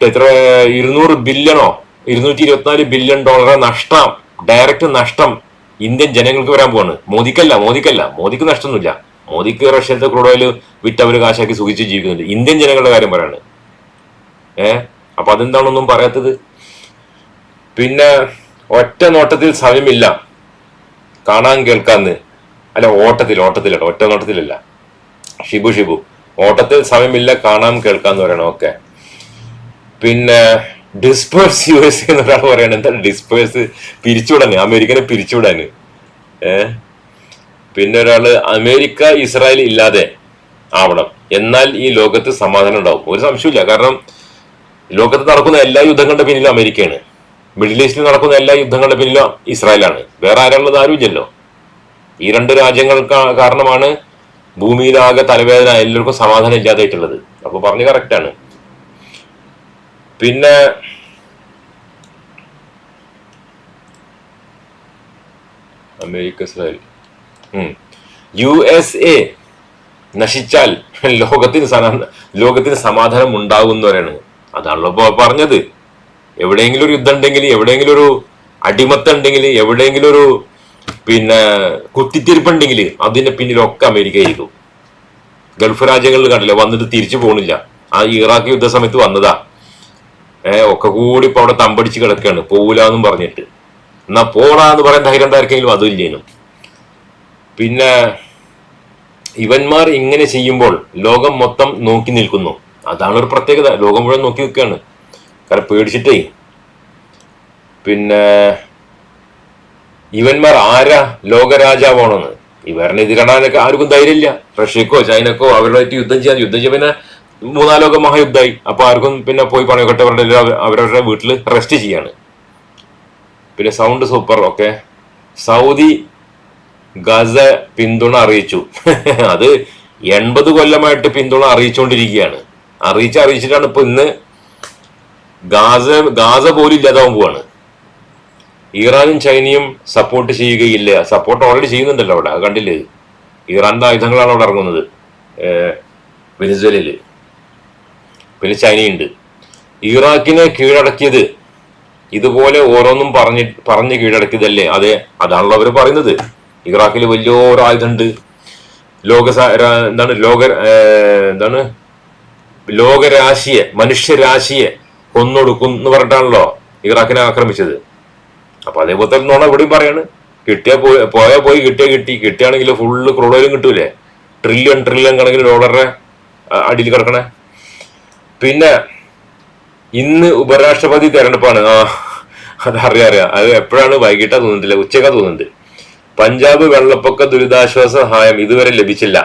എത്ര ഇരുന്നൂറ് ബില്യണോ? ഇരുന്നൂറ്റി ഇരുപത്തിനാല് ബില്യൺ ഡോളറെ നഷ്ടം. ഡയറക്റ്റ് നഷ്ടം. ഇന്ത്യൻ ജനങ്ങൾക്ക് വരാൻ പോവാണ്. മോദിക്കല്ല മോദിക്കല്ല. മോദിക്ക് നഷ്ടമൊന്നുമില്ല. മോദിക്ക് റഷ്യത്തെ ക്രൂഡ് ഓയിൽ വിറ്റ് അവർ കാശാക്കി സുഖിച്ച് ജീവിക്കുന്നുണ്ട്. ഇന്ത്യൻ ജനങ്ങളുടെ കാര്യം പറയാണ്. ഏ? അപ്പൊ അതെന്താണൊന്നും പറയാത്തത്? പിന്നെ ഒറ്റ നോട്ടത്തിൽ സമയമില്ല. കാണാൻ കേൾക്കാന്ന്. അല്ല ഓട്ടത്തിൽ ഓട്ടത്തിലട്ടോ ഒറ്റ നോട്ടത്തിലല്ല. ഷിബു ഷിബു. ഓട്ടത്തിൽ സമയമില്ല കാണാൻ കേൾക്കാന്ന് പറയണം. ഓക്കെ. പിന്നെ ഡിസ്പേഴ്സ് യു എസ് എന്ന് ഒരാൾ പറയണ. എന്താ ഡിസ്പേഴ്സ് പിരിച്ചുവിടാന് അമേരിക്കനെ പിരിച്ചുവിടാന് ഏ? പിന്നെ ഒരാൾ അമേരിക്ക ഇസ്രായേൽ ഇല്ലാതെ ആവണം. എന്നാൽ ഈ ലോകത്ത് സമാധാനം ഉണ്ടാവും. ഒരു സംശയമില്ല കാരണം ലോകത്ത് നടക്കുന്ന എല്ലാ യുദ്ധങ്ങളുടെ പിന്നിലും അമേരിക്കയാണ്. മിഡിൽ ഈസ്റ്റിൽ നടക്കുന്ന എല്ലാ യുദ്ധങ്ങളുടെ പിന്നിലും ഇസ്രായേലാണ്. വേറെ ആരാളുള്ളത് ആരുമില്ലല്ലോ. ഈ രണ്ട് രാജ്യങ്ങൾ കാരണമാണ് ഭൂമിയിലാകെ തലവേദന എല്ലാവർക്കും സമാധാനം ഇല്ലാതായിട്ടുള്ളത്. അപ്പൊ പറഞ്ഞു കറക്റ്റാണ് പിന്നെ അമേരിക്ക. യു എസ് എ നശിച്ചാൽ ലോകത്തിന് ലോകത്തിന് സമാധാനം ഉണ്ടാകുന്നവരാണ് അതാണല്ലോ പറഞ്ഞത്. എവിടെയെങ്കിലും ഒരു യുദ്ധം ഉണ്ടെങ്കിൽ എവിടെയെങ്കിലും ഒരു അടിമത്തം ഉണ്ടെങ്കിൽ എവിടെയെങ്കിലും ഒരു പിന്നെ കുത്തിത്തിരിപ്പുണ്ടെങ്കിൽ അതിന്റെ പിന്നിലൊക്കെ അമേരിക്ക ആയിരിക്കും ഗൾഫ് രാജ്യങ്ങളിൽ കണ്ടില്ല വന്നിട്ട് തിരിച്ചു പോണില്ല. ആ ഇറാഖ് യുദ്ധ സമയത്ത് വന്നതാ. ഏ ഒക്കെ കൂടി ഇപ്പൊ അവിടെ തമ്പടിച്ച് കിടക്കുകയാണ് പോവൂലെന്നും പറഞ്ഞിട്ട്. എന്നാ പോടാന്ന് പറയാൻ ധൈര്യം ഉണ്ടായിരിക്കെങ്കിലും അതും ഇല്ലേനും. പിന്നെ ഇവന്മാർ ഇങ്ങനെ ചെയ്യുമ്പോൾ ലോകം മൊത്തം നോക്കി നിൽക്കുന്നു. അതാണ് ഒരു പ്രത്യേകത. ലോകം മുഴുവൻ നോക്കി നിൽക്കുകയാണ്. കാരണം പേടിച്ചിട്ടേ. പിന്നെ ഇവന്മാർ ആരാ ലോകരാജാവാണെന്ന്. ഇവരിനെതിരിടാനൊക്കെ ആർക്കും ധൈര്യമില്ല. റഷ്യക്കോ ചൈനക്കോ അവരുമായിട്ട് യുദ്ധം ചെയ്യാൻ യുദ്ധം ചെയ്യാൻ പിന്നെ മൂന്നാലോക മഹായുദ്ധമായി. അപ്പൊ ആർക്കും പിന്നെ പോയി പണിയൊക്കെ അവരുടെ അവരവരുടെ വീട്ടിൽ റെസ്റ്റ് ചെയ്യാണ്. പിന്നെ sound super okay Saudi Gaza പിന്തുണ അറിയിച്ചു. അത് എൺപത് കൊല്ലമായിട്ട് പിന്തുണ അറിയിച്ചുകൊണ്ടിരിക്കുകയാണ് അറിയിച്ച് അറിയിച്ചിട്ടാണ് ഇപ്പൊ ഇന്ന് ഗാസ ഗാസ പോലും ഇല്ലാതാവാൻ പോവാണ്. ഇറാനും ചൈനയും സപ്പോർട്ട് ചെയ്യുകയില്ല. സപ്പോർട്ട് ഓൾറെഡി ചെയ്യുന്നുണ്ടല്ലോ അവിടെ. കണ്ടില്ലേ? ഇറാന്റെ ആയുധങ്ങളാണ് അവിടെ ഇറങ്ങുന്നത്. ഏഹ് വെനിസ്വലയിൽ. പിന്നെ ചൈനയുണ്ട്. ഇറാഖിനെ കീഴടക്കിയത് ഇതുപോലെ ഓരോന്നും പറഞ്ഞ് പറഞ്ഞ് കീഴടക്കിയതല്ലേ? അതെ അതാണല്ലോ അവർ പറയുന്നത്. ഇറാഖിൽ വലിയൊരു ആയുധമുണ്ട് ലോക എന്താണ് ലോക എന്താണ് ലോകരാശിയെ മനുഷ്യരാശിയെ കൊന്നൊടുക്കും എന്ന് പറഞ്ഞിട്ടാണല്ലോ ഇറാഖിനെ ആക്രമിച്ചത്. അപ്പൊ അതേപോലെ തന്നെ നോണ ഇവിടെയും പറയാണ്. കിട്ടിയാ പോയി പോയാ പോയി കിട്ടിയാ കിട്ടി. കിട്ടിയാണെങ്കിൽ ഫുള്ള് ക്രൂഡോയിലും കിട്ടൂലേ? ട്രില്യൺ ട്രില്യൺ കണക്കിന് ഡോളറുടെ അടിയിൽ കിടക്കണേ. പിന്നെ ഇന്ന് ഉപരാഷ്ട്രപതി തെരഞ്ഞെടുപ്പാണ്. ആ അതറിയാം അറിയാം. അത് എപ്പോഴാണ്? വൈകിട്ടാ തോന്നുന്നില്ല. ഉച്ചക്കാ തോന്നുന്നുണ്ട്. പഞ്ചാബ് വെള്ളപ്പൊക്ക ദുരിതാശ്വാസ സഹായം ഇതുവരെ ലഭിച്ചില്ല.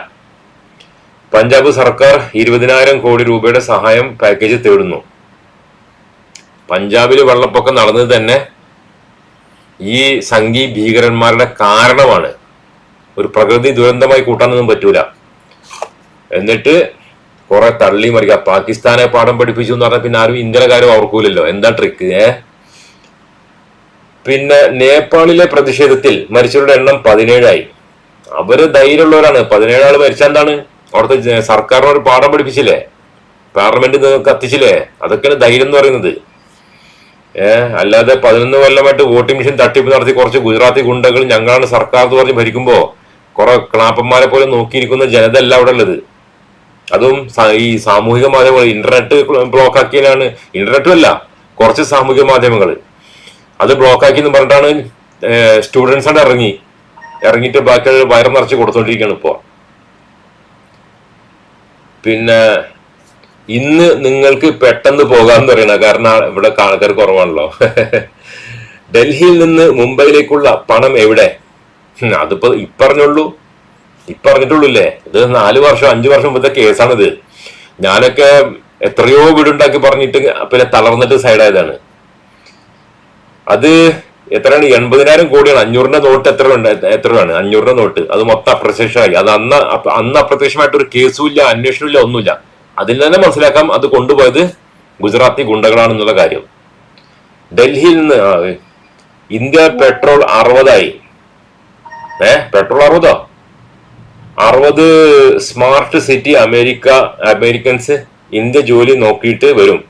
പഞ്ചാബ് സർക്കാർ ഇരുപതിനായിരം കോടി രൂപയുടെ സഹായം പാക്കേജ് തേടുന്നു. പഞ്ചാബിൽ വെള്ളപ്പൊക്കം നടന്നത് തന്നെ ഈ സംഘി ഭീകരന്മാരുടെ കാരണമാണ്. ഒരു പ്രകൃതി ദുരന്തമായി കൂട്ടാനൊന്നും പറ്റൂല. എന്നിട്ട് കുറെ തള്ളി മറിക്കുക പാകിസ്ഥാനെ പാഠം പഠിപ്പിച്ചു എന്ന് പറഞ്ഞാൽ പിന്നെ ആരും ഇന്ത്യയിലെ കാര്യം ഓർക്കൂലല്ലോ. എന്താ ട്രിക്ക് ഏ? പിന്നെ നേപ്പാളിലെ പ്രതിഷേധത്തിൽ മരിച്ചവരുടെ എണ്ണം പതിനേഴായി. അവർ ധൈര്യമുള്ളവരാണ്. പതിനേഴ് ആൾ മരിച്ച എന്താണ്? അവിടുത്തെ സർക്കാരിനോട് പാഠം പഠിപ്പിച്ചില്ലേ? പാർലമെന്റ് കത്തിച്ചില്ലേ? അതൊക്കെയാണ് ധൈര്യം എന്ന് പറയുന്നത്. ഏഹ് അല്ലാതെ പതിനൊന്ന് കൊല്ലമായിട്ട് വോട്ടിംഗ് മെഷീൻ തട്ടിപ്പ് നടത്തി കുറച്ച് ഗുജറാത്തി ഗുണ്ടകൾ ഞങ്ങളാണ് സർക്കാർ എന്ന് പറഞ്ഞ് ഭരിക്കുമ്പോ കുറെ ക്ലാപ്പന്മാരെ പോലെ നോക്കിയിരിക്കുന്ന ജനത അല്ല അവിടെ ഉള്ളത് അതും ഈ സാമൂഹിക മാധ്യമങ്ങൾ ഇന്റർനെറ്റ് ബ്ലോക്ക് ആക്കിയാലാണ് ഇന്റർനെറ്റും അല്ല കുറച്ച് സാമൂഹിക മാധ്യമങ്ങൾ. അത് ബ്ലോക്ക് ആക്കി എന്ന് പറഞ്ഞിട്ടാണ് സ്റ്റുഡൻസ് ആണ് ഇറങ്ങി. ഇറങ്ങിയിട്ട് ബാക്കി വയർ നിറച്ച് കൊടുത്തോണ്ടിരിക്കുകയാണ് ഇപ്പോ. പിന്നെ ഇന്ന് നിങ്ങൾക്ക് പെട്ടെന്ന് പോകാൻ പറയണ കാരണം ഇവിടെ ആൾക്കാർ കുറവാണല്ലോ. ഡൽഹിയിൽ നിന്ന് മുംബൈയിലേക്കുള്ള പണം എവിടെ? അതിപ്പോ ഇപ്പറഞ്ഞുള്ളൂ. ഇപ്പറഞ്ഞിട്ടുള്ളൂ അല്ലേ ഇത് നാല് വർഷം അഞ്ചു വർഷം മുമ്പത്തെ കേസാണിത്. ഞാനൊക്കെ എത്രയോ വീടുണ്ടാക്കി പറഞ്ഞിട്ട് പിന്നെ തളർന്നിട്ട് സൈഡായതാണ്. അത് എത്രയാണ്? എൺപതിനായിരം കോടിയാണ്. അഞ്ഞൂറിന്റെ നോട്ട് എത്ര എത്രയാണ്? അഞ്ഞൂറിന്റെ നോട്ട്. അത് മൊത്തം അപ്രത്യക്ഷമായി. അത് അന്ന് അന്ന് അപ്രത്യക്ഷമായിട്ട് ഒരു കേസും ഇല്ല അന്വേഷണവും ഇല്ല ഒന്നുമില്ല. അതിൽ തന്നെ മനസ്സിലാക്കാം അത് കൊണ്ടുപോയത് ഗുജറാത്തി ഗുണ്ടകളാണെന്നുള്ള കാര്യം. ഡൽഹിയിൽ നിന്ന് ഇന്ത്യ പെട്രോൾ അറുപതായി. ഏ? പെട്രോൾ അറുപതോ? അറുപത് smart city America Americans India ജോലി നോക്കിയിട്ട് വരും.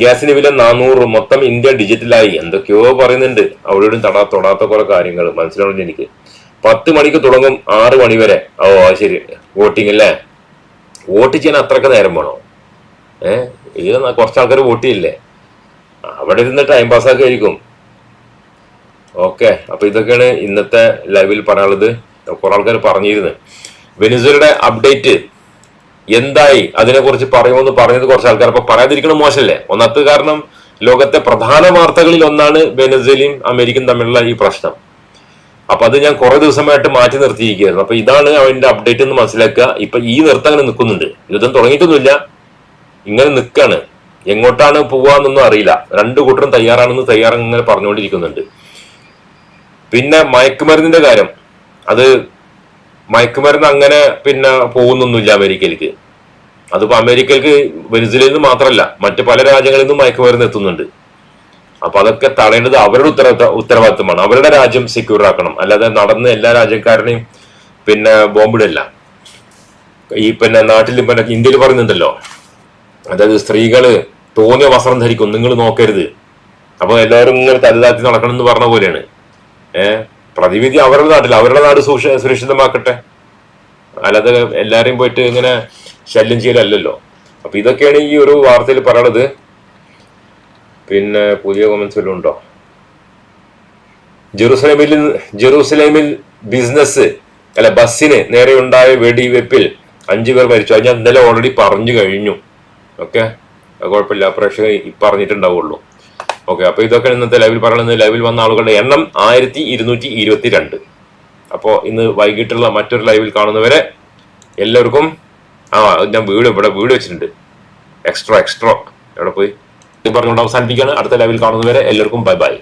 ഗ്യാസിന് വില നാനൂറ് മൊത്തം ഇന്ത്യ ഡിജിറ്റലായി. എന്തൊക്കെയോ പറയുന്നുണ്ട്. അവിടെയും തടാ തൊടാത്ത കുറെ കാര്യങ്ങൾ. മനസ്സിലാവുന്നു എനിക്ക്? പത്ത് മണിക്ക് തുടങ്ങും ആറ് മണി വരെ. ഓ ശരി. വോട്ടിംഗ് അല്ലേ? വോട്ട് ചെയ്യാൻ അത്രയ്ക്ക് നേരം വേണോ? ഏഹ് ഇത് കുറച്ച് ആൾക്കാർ വോട്ട് ചെയ്യില്ലേ? അവിടെ ഇരുന്ന് ടൈം പാസ്സൊക്കെ ആയിരിക്കും. ഓക്കെ അപ്പൊ ഇതൊക്കെയാണ് ഇന്നത്തെ ലൈവിൽ പറയാനുള്ളത്. കുറെ ആൾക്കാർ പറഞ്ഞിരുന്നു. വെനിസുലയുടെ അപ്ഡേറ്റ് എന്തായി? അതിനെക്കുറിച്ച് പറയുമെന്ന് പറഞ്ഞത് കുറച്ച് ആൾക്കാർ അപ്പൊ പറയാതിരിക്കണം മോശമല്ലേ? ഒന്നാമത്തെ കാരണം ലോകത്തെ പ്രധാന വാർത്തകളിൽ ഒന്നാണ് വെനസ്വലയും അമേരിക്കയും തമ്മിലുള്ള ഈ പ്രശ്നം. അപ്പൊ അത് ഞാൻ കുറെ ദിവസമായിട്ട് മാറ്റി നിർത്തിയിരിക്കുകയായിരുന്നു. അപ്പൊ ഇതാണ് അവന്റെ അപ്ഡേറ്റ് എന്ന് മനസ്സിലാക്കുക. ഇപ്പൊ ഈ നിർത്തം അങ്ങനെ നിൽക്കുന്നുണ്ട്. യുദ്ധം തുടങ്ങിയിട്ടൊന്നുമില്ല. ഇങ്ങനെ നിൽക്കാണ്. എങ്ങോട്ടാണ് പോവാന്നൊന്നും അറിയില്ല. രണ്ടു കൂട്ടരും തയ്യാറാണെന്ന് തയ്യാറങ്ങനെ പറഞ്ഞുകൊണ്ടിരിക്കുന്നുണ്ട്. പിന്നെ മയക്കുമരുന്നിന്റെ കാര്യം. അത് മയക്കുമരുന്ന് അങ്ങനെ പിന്നെ പോകുന്നൊന്നുമില്ല അമേരിക്കയിലേക്ക്. അതിപ്പോ അമേരിക്കയിലേക്ക് വെനിസിലയിൽ നിന്ന് മാത്രമല്ല മറ്റു പല രാജ്യങ്ങളിൽ നിന്നും മയക്കുമരുന്ന് എത്തുന്നുണ്ട്. അപ്പൊ അതൊക്കെ തടയേണ്ടത് അവരുടെ ഉത്തരവാദിത്ത ഉത്തരവാദിത്തമാണ് അവരുടെ രാജ്യം സെക്യൂർ ആക്കണം. അല്ലാതെ നടന്ന് എല്ലാ രാജ്യക്കാരനെയും പിന്നെ ബോംബിടല്ല ഈ പിന്നെ നാട്ടിൽ പിന്നെ ഇന്ത്യയിൽ പറയുന്നുണ്ടല്ലോ. അതായത് സ്ത്രീകൾ തോന്നിയ വസ്ത്രം ധരിക്കും. നിങ്ങൾ നോക്കരുത്. അപ്പൊ എല്ലാവരും ഇങ്ങനെ തലതാത്തി നടക്കണം എന്ന് പറഞ്ഞ പോലെയാണ്. ഏഹ്? പ്രതിവിധി അവരുടെ നാട്ടിൽ അവരുടെ നാട് സൂക്ഷ സുരക്ഷിതമാക്കട്ടെ. അല്ലാതെ എല്ലാരെയും പോയിട്ട് ഇങ്ങനെ ശല്യം ചെയ്യലല്ലോ അപ്പൊ ഇതൊക്കെയാണ് ഈ ഒരു വാർത്തയിൽ പറയണത്. പിന്നെ പുതിയ കോമൻസ് വല്ലതും ഉണ്ടോ? ജെറുസലേമിൽ ജെറൂസലേമിൽ ബിസിനസ് അല്ല ബസ്സിന് നേരെ ഉണ്ടായ വെടിവെപ്പിൽ അഞ്ചു പേർ മരിച്ചു. അത് ഞാൻ ഇന്നലെ ഓൾറെഡി പറഞ്ഞു കഴിഞ്ഞു. ഓക്കെ കുഴപ്പമില്ല. പ്രേക്ഷകർ പറഞ്ഞിട്ടുണ്ടാവുള്ളൂ. ഓക്കെ അപ്പൊ ഇതൊക്കെ ഇന്നത്തെ ലൈവിൽ പറയുന്നത് ലൈവിൽ വന്ന ആളുകളുടെ എണ്ണം ആയിരത്തി ഇരുന്നൂറ്റി ഇരുപത്തി രണ്ട് അപ്പോൾ ഇന്ന് വൈകിട്ടുള്ള മറ്റൊരു ലൈവിൽ കാണുന്നവരെ എല്ലാവർക്കും ആ ഞാൻ വീട് ഇവിടെ വീട് വെച്ചിട്ടുണ്ട്. എക്സ്ട്രാ എക്സ്ട്രാ എവിടെ പോയി? ഇത് പറഞ്ഞുകൊണ്ട് അവസാനിപ്പിക്കുകയാണ്. അടുത്ത ലൈവിൽ കാണുന്നവരെ എല്ലാവർക്കും ബൈ ബൈ